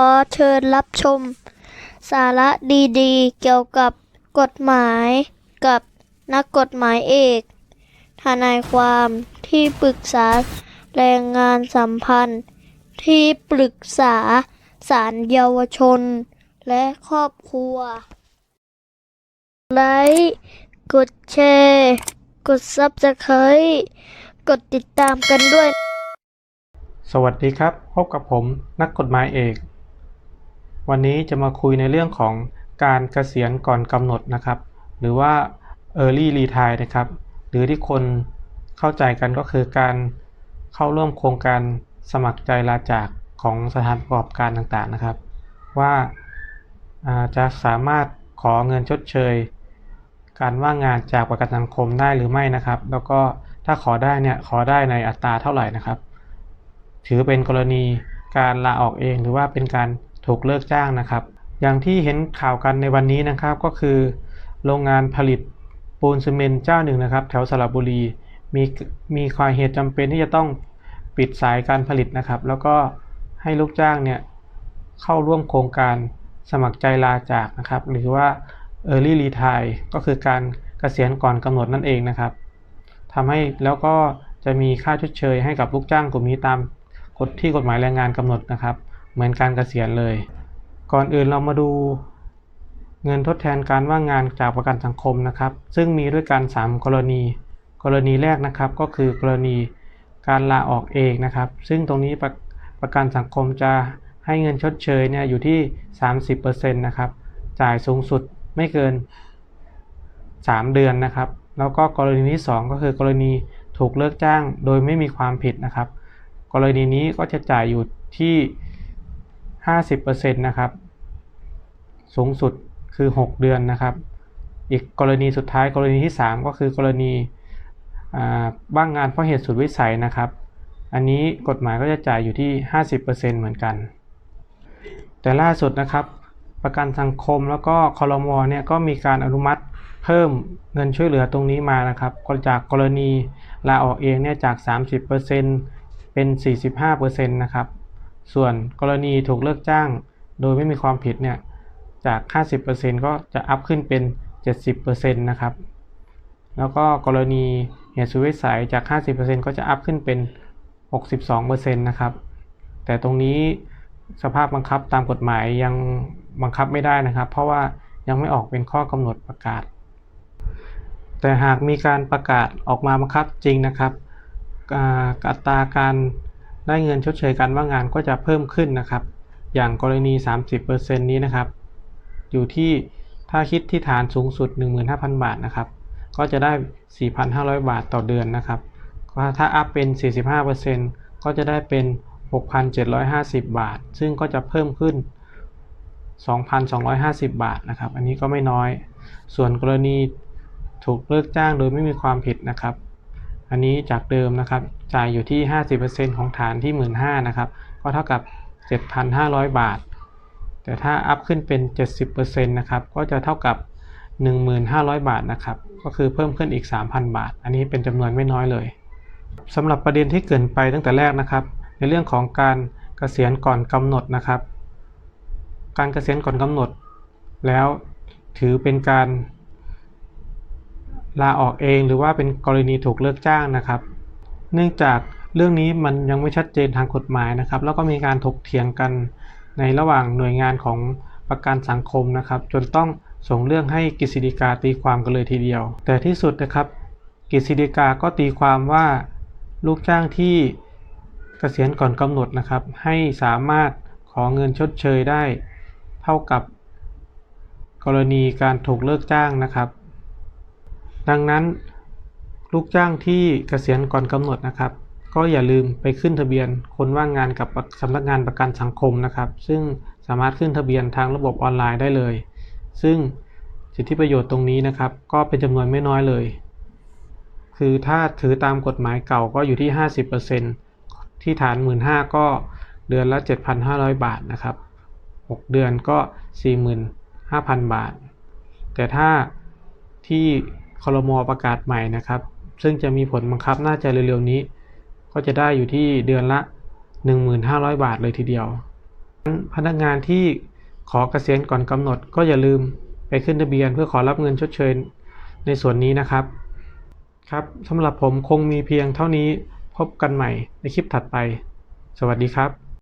ขอเชิญรับชม สาระดีๆ เกี่ยวกับกฎหมายกับนักกฎหมายเอก ทนายความที่ปรึกษาแรงงานสัมพันธ์ ที่ปรึกษาศาลเยาวชน และครอบครัว ไลค์กดแชร์ กด Subscribe กดติดตามกันด้วย สวัสดีครับ พบกับผมนักกฎหมายเอก วันนี้จะมาคุยในเรื่องของการเกษียณก่อนกำหนดนะครับ หรือว่า Early Retire นะครับ หรือที่คนเข้าใจกันก็คือการเข้าร่วมโครงการสมัครใจลาจากของสถานประกอบการต่างๆนะครับ ว่าจะสามารถขอเงินชดเชย การว่างงานจากประกันสังคมได้หรือไม่นะครับ แล้วก็ถ้าขอได้เนี่ยขอได้ในอัตราเท่าไหร่นะครับ ถือเป็นกรณีการลาออกเองหรือว่าเป็นการ ถูกเลิกจ้างนะครับ อย่างที่เห็นข่าวกันในวันนี้นะครับก็คือ โรงงานผลิตปูนซีเมนต์เจ้าหนึ่งนะครับ แถวสระบุรีมีมีความเหตุจำเป็นที่จะต้องปิดสายการผลิตนะครับ แล้วก็ให้ลูกจ้างเนี่ยเข้าร่วมโครงการสมัครใจลาจากนะครับ หรือว่า Early Retire ก็คือการเกษียณก่อนกำหนดนั่นเองนะครับทำให้แล้วก็จะมีค่าชดเชยให้กับลูกจ้างกลุ่มนี้ตามกฎที่กฎหมายแรงงานกำหนดนะครับ เหมือนการเกษียณเลย ก่อนอื่นเรามาดูเงินทดแทนการว่างงานจากประกันสังคมนะครับ ซึ่งมีด้วยกัน 3 กรณี กรณีแรกนะครับก็คือกรณีการลาออกเองนะครับ ซึ่งตรงนี้ประประกันสังคมจะให้เงินชดเชยเนี่ยอยู่ที่ 30%นะครับ จ่ายสูงสุดไม่เกิน 3 เดือนนะครับ แล้วก็กรณีที่ 2 ก็คือกรณีถูกเลิกจ้างโดยไม่มีความผิดนะครับ กรณีนี้ก็จะจ่ายอยู่ที่ 50%นะครับสูงสุดคือ 6 เดือนนะครับ อีกกรณีสุดท้ายกรณีที่ 3 ก็คือกรณีบ้างงานเพราะเหตุสุดวิสัยนะครับ อันนี้กฎหมายก็จะจ่ายอยู่ที่ 50%เหมือนกัน แต่ล่าสุดนะครับ ประกันสังคมแล้วก็คอรมอเนี่ยก็มีการอนุมัติเพิ่มเงินช่วยเหลือตรงนี้มานะครับก็จากกรณีลาออกเองเนี่ยจาก 30%เป็น 45%นะครับ ส่วนกรณีถูกเลิกจ้าง โดยไม่มีความผิดเนี่ยจาก 50%ก็จะอัพขึ้นเป็น 70%นะครับ แล้วก็กรณีเหตุสุวิสัยจาก 50%ก็จะอัพขึ้นเป็น 62%นะครับ แต่ตรงนี้สภาพบังคับตามกฎหมายยังบังคับไม่ได้นะครับ เพราะว่ายังไม่ออกเป็นข้อกำหนดประกาศ แต่หากมีการประกาศออกมาบังคับจริงนะครับอัตราการ ได้เงินชดเชยการว่างงานก็จะเพิ่มขึ้นนะครับ อย่างกรณี 30%นี้นะครับ อยู่ที่ถ้าคิดที่ฐานสูงสุด 15,000 บาทนะครับ ก็จะได้ 4,500 บาทต่อเดือนนะครับถ้าอัพเป็น 45%ก็จะได้เป็น 6,750 บาท ซึ่งก็จะเพิ่มขึ้น 2,250 บาทนะครับ อันนี้ก็ไม่น้อย ส่วนกรณีถูกเลิกจ้างโดยไม่มีความผิดนะครับ อันนี้จากเดิมนะครับ จ่ายอยู่ที่ 50%ของฐานที่ 15,000นะครับ ก็เท่ากับ 7,500 บาท แต่ถ้าอัพขึ้นเป็น 70%นะครับ ก็จะเท่ากับ 1,500 บาทนะครับ ก็คือเพิ่มขึ้นอีก 3,000 บาท อันนี้เป็นจำนวนไม่น้อยเลยสำหรับประเด็นที่เกินไปตั้งแต่แรกนะครับ ในเรื่องของการเกษียณก่อนกำหนดนะครับ การเกษียณก่อนกำหนด แล้วถือเป็นการ ลาออกเองหรือว่าเป็นกรณีถูกเลิกจ้างนะครับ เนื่องจากเรื่องนี้มันยังไม่ชัดเจนทางกฎหมายนะครับ แล้วก็มีการถกเถียงกันในระหว่างหน่วยงานของประกันสังคมนะครับ จนต้องส่งเรื่องให้กฤษฎีกาตีความกันเลยทีเดียว แต่ที่สุดนะครับกฤษฎีกาก็ตีความว่าลูกจ้างที่เกษียณก่อนกำหนดนะครับ ให้สามารถขอเงินชดเชยได้ เท่ากับ กรณีการถูกเลิกจ้างนะครับ ดังนั้น ลูกจ้างที่เกษียณก่อนกำหนดนะครับ ก็อย่าลืมไปขึ้นทะเบียนคนว่างงานกับสำนักงานประกันสังคมนะครับ ซึ่งสามารถขึ้นทะเบียนทางระบบออนไลน์ได้เลย ซึ่งสิทธิประโยชน์ตรงนี้นะครับ ก็เป็นจำนวนไม่น้อยเลย คือถ้าถือตามกฎหมายเก่าก็อยู่ที่ 50%ที่ฐาน 15,000ก็เดือนละ 7,500 บาทนะครับ 6 เดือนก็ 45,000 บาท แต่ถ้าที่ คลมประกาศใหม่นะครับ ซึ่งจะมีผลบังคับน่าจะเร็วๆนี้ ก็จะได้อยู่ที่เดือนละ 1,500 บาทเลยทีเดียว พนักงานที่ขอเกษียณก่อนกำหนดก็อย่าลืมไปขึ้นทะเบียนเพื่อขอรับเงินชดเชยในส่วนนี้นะครับ ครับสำหรับผมคงมีเพียงเท่านี้พบกันใหม่ในคลิปถัดไป สวัสดีครับ